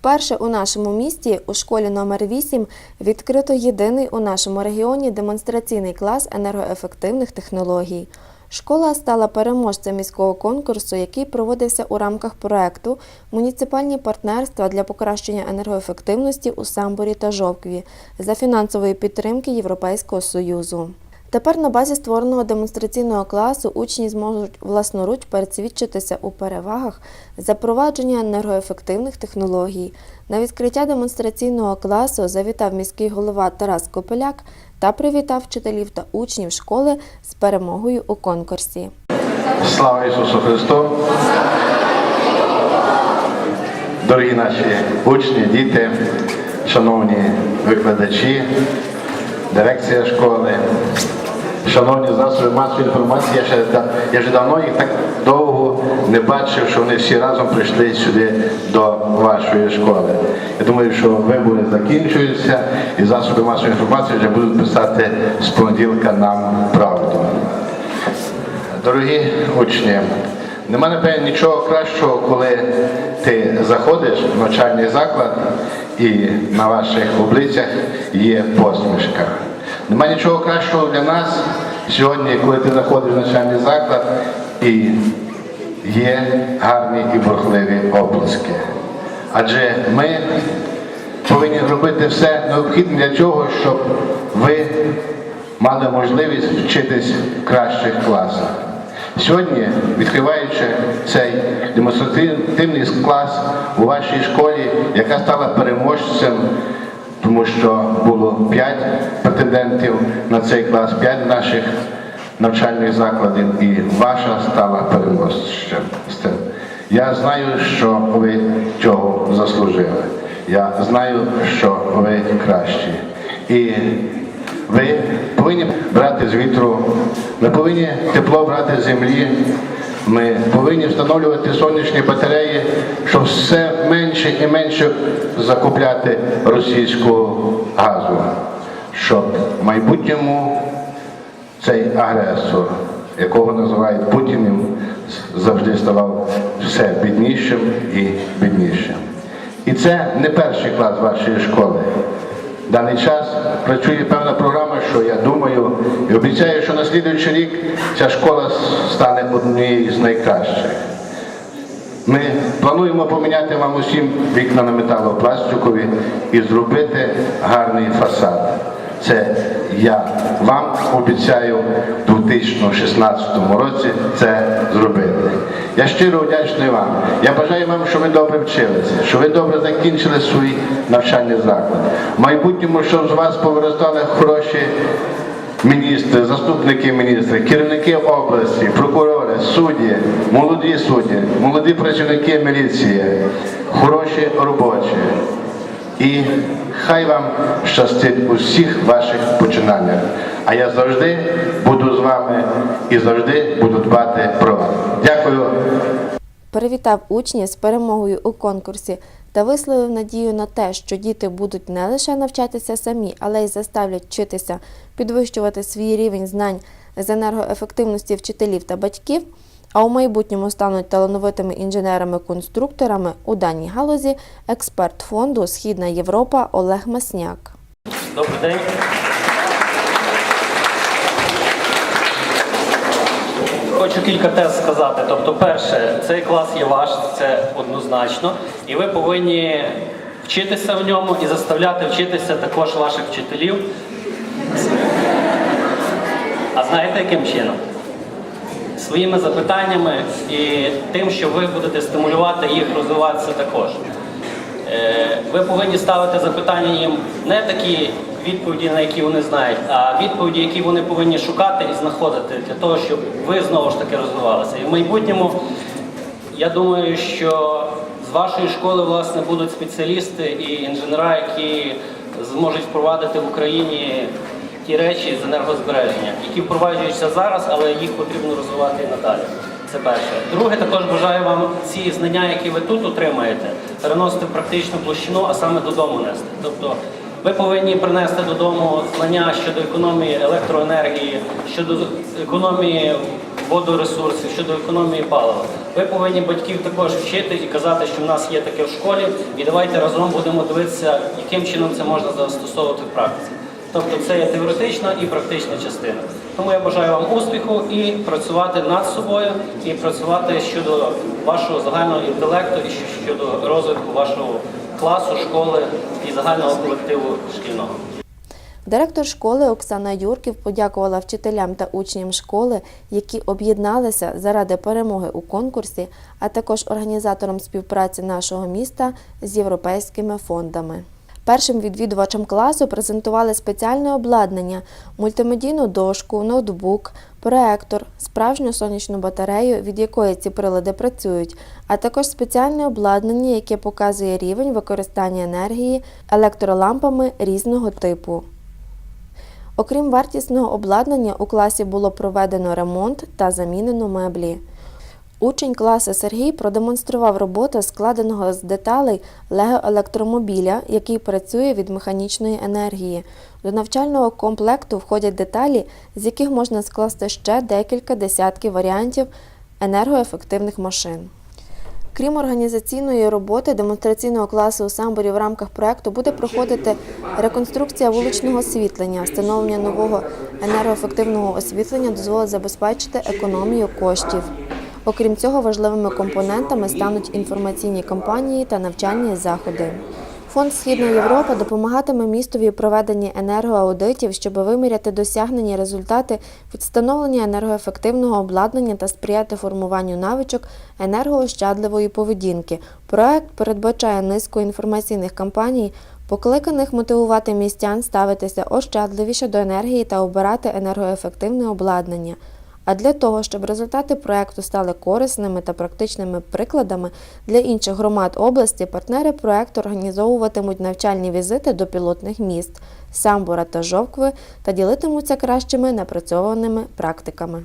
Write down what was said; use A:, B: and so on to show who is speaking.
A: Вперше у нашому місті у школі номер 8 відкрито єдиний у нашому регіоні демонстраційний клас енергоефективних технологій. Школа стала переможцем міського конкурсу, який проводився у рамках проекту Муніципальні партнерства для покращення енергоефективності у Самборі та Жовкві за фінансової підтримки Європейського Союзу. Тепер на базі створеного демонстраційного класу учні зможуть власноруч пересвідчитися у перевагах запровадження енергоефективних технологій. На відкриття демонстраційного класу завітав міський голова Тарас Копеляк та привітав вчителів та учнів школи з перемогою у конкурсі.
B: Слава Ісусу Христу! Дорогі наші учні, діти, шановні викладачі, дирекція школи, шановні засоби масової інформації, я, ще, я вже давно їх так довго не бачив, що вони всі разом прийшли сюди до вашої школи. Я думаю, що вибори закінчуються і засоби масової інформації вже будуть писати з понеділка нам правду. Дорогі учні, нема напевно нічого кращого, коли ти заходиш в навчальний заклад і на ваших обличчях є посмішка. Нема нічого кращого для нас сьогодні, коли ти заходиш в навчальний заклад і є гарні і бурхливі оплески. Адже ми повинні робити все необхідне для цього, щоб ви мали можливість вчитись в кращих класах. Сьогодні, відкриваючи цей демонстративний клас у вашій школі, яка стала переможцем, тому що було 5 претендентів на цей клас, 5 наших навчальних закладів, і ваша стала переможцем. Я знаю, що ви цього заслужили. Я знаю, що ви кращі. І ви повинні брати з вітру, ми повинні тепло брати з землі, ми повинні встановлювати сонячні батареї, щоб все менше і менше закупляти російського газу, щоб в майбутньому цей агресор, якого називають Путіним, завжди ставав все біднішим і біднішим. І це не перший клас вашої школи. В даний час працює певна програма, що я думаю і обіцяю, що на слідуючий рік ця школа стане однією з найкращих. Ми плануємо поміняти вам усім вікна на металопластикові і зробити гарний фасад. Це я вам обіцяю у 2016 році це зробити. Я щиро вдячний вам. Я бажаю вам, щоб ви добре вчилися, щоб ви добре закінчили свій навчальний заклад. В майбутньому, щоб з вас повиростали хороші міністри, заступники міністрів, керівники області, прокурори, судді, молоді судді, молоді працівники міліції, хороші робочі. І хай вам щастить у всіх ваших починаннях. А я завжди буду з вами і завжди буду дбати про вас. Дякую.
A: Привітав учнів з перемогою у конкурсі та висловив надію на те, що діти будуть не лише навчатися самі, але й заставлять вчитися підвищувати свій рівень знань з енергоефективності вчителів та батьків, а у майбутньому стануть талановитими інженерами-конструкторами у даній галузі експерт фонду Східна Європа Олег Масняк.
C: Добрий день. Хочу кілька тез сказати. Тобто, перше, цей клас є ваш, це однозначно, і ви повинні вчитися в ньому і заставляти вчитися також ваших вчителів. А знаєте, яким чином? Своїми запитаннями і тим, що ви будете стимулювати їх розвиватися також. Е, Ви повинні ставити запитання їм не такі відповіді, на які вони знають, а відповіді, які вони повинні шукати і знаходити для того, щоб ви знову ж таки розвивалися. І в майбутньому я думаю, що з вашої школи власне будуть спеціалісти і інженера, які зможуть впровадити в Україні ті речі з енергозбереження, які впроваджуються зараз, але їх потрібно розвивати і надалі. Це перше. Друге, також бажаю вам ці знання, які ви тут отримаєте, переносити в практичну площину, а саме додому нести. Тобто ви повинні принести додому знання щодо економії електроенергії, щодо економії водоресурсів, щодо економії палива. Ви повинні батьків також вчити і казати, що в нас є таке в школі, і давайте разом будемо дивитися, яким чином це можна застосовувати в практиці. Тобто це є теоретична і практична частина. Тому я бажаю вам успіху і працювати над собою, і працювати щодо вашого загального інтелекту і щодо розвитку вашого класу, школи і загального колективу шкільного.
A: Директор школи Оксана Юрків подякувала вчителям та учням школи, які об'єдналися заради перемоги у конкурсі, а також організаторам співпраці нашого міста з європейськими фондами. Першим відвідувачам класу презентували спеціальне обладнання, мультимедійну дошку, ноутбук, проектор, справжню сонячну батарею, від якої ці прилади працюють, а також спеціальне обладнання, яке показує рівень використання енергії електролампами різного типу. Окрім вартісного обладнання, у класі було проведено ремонт та замінено меблі. Учень класу Сергій продемонстрував роботу складеного з деталей лего-електромобіля, який працює від механічної енергії. До навчального комплекту входять деталі, з яких можна скласти ще декілька десятків варіантів енергоефективних машин. Крім організаційної роботи демонстраційного класу у Самборі в рамках проекту буде проходити реконструкція вуличного освітлення. Встановлення нового енергоефективного освітлення дозволить забезпечити економію коштів. Окрім цього, важливими компонентами стануть інформаційні кампанії та навчальні заходи. Фонд Східна Європа допомагатиме містові у проведенні енергоаудитів, щоб виміряти досягнені результати від встановлення енергоефективного обладнання та сприяти формуванню навичок енергоощадливої поведінки. Проект передбачає низку інформаційних кампаній, покликаних мотивувати містян ставитися ощадливіше до енергії та обирати енергоефективне обладнання. А для того, щоб результати проекту стали корисними та практичними прикладами для інших громад області, партнери проекту організовуватимуть навчальні візити до пілотних міст Самбура та Жовкви та ділитимуться кращими напрацьованими практиками.